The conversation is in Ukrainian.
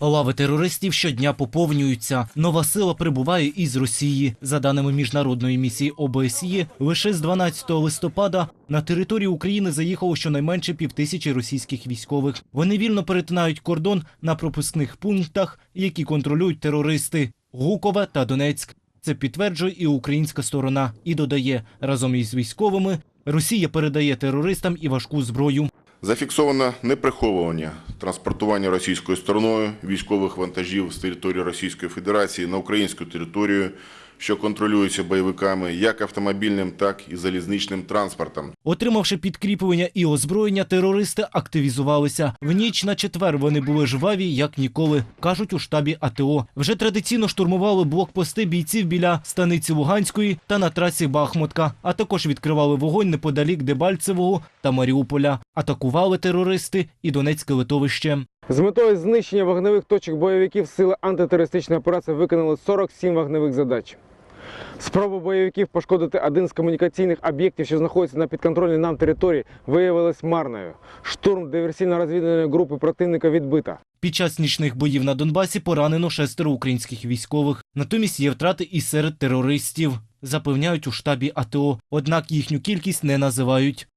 Лави терористів щодня поповнюються. Нова сила прибуває із Росії. За даними міжнародної місії ОБСЄ, лише з 12 листопада на територію України заїхало щонайменше півтисячі російських військових. Вони вільно перетинають кордон на пропускних пунктах, які контролюють терористи Гукове та Донецьк. Це підтверджує і українська сторона і додає разом із військовими. Росія передає терористам і важку зброю. Зафіксовано неприховування транспортування російською стороною військових вантажів з території Російської Федерації на українську територію, що контролюється бойовиками як автомобільним, так і залізничним транспортом. Отримавши підкріплення і озброєння, терористи активізувалися. В ніч на четвер вони були жваві, як ніколи, кажуть у штабі АТО. Вже традиційно штурмували блокпости бійців біля станиці Луганської та на трасі Бахмутка, а також відкривали вогонь неподалік Дебальцевого та Маріуполя. Атакували терористи і Донецьке литовище. З метою знищення вогневих точок бойовиків сили антитерористичної операції виконали 47 вогневих задач. Спроба бойовиків пошкодити один з комунікаційних об'єктів, що знаходиться на підконтрольній нам території, виявилась марною. Штурм диверсійно-розвідувальної групи противника відбита. Під час нічних боїв на Донбасі поранено шестеро українських військових. Натомість є втрати і серед терористів. Запевняють у штабі АТО. Однак їхню кількість не називають.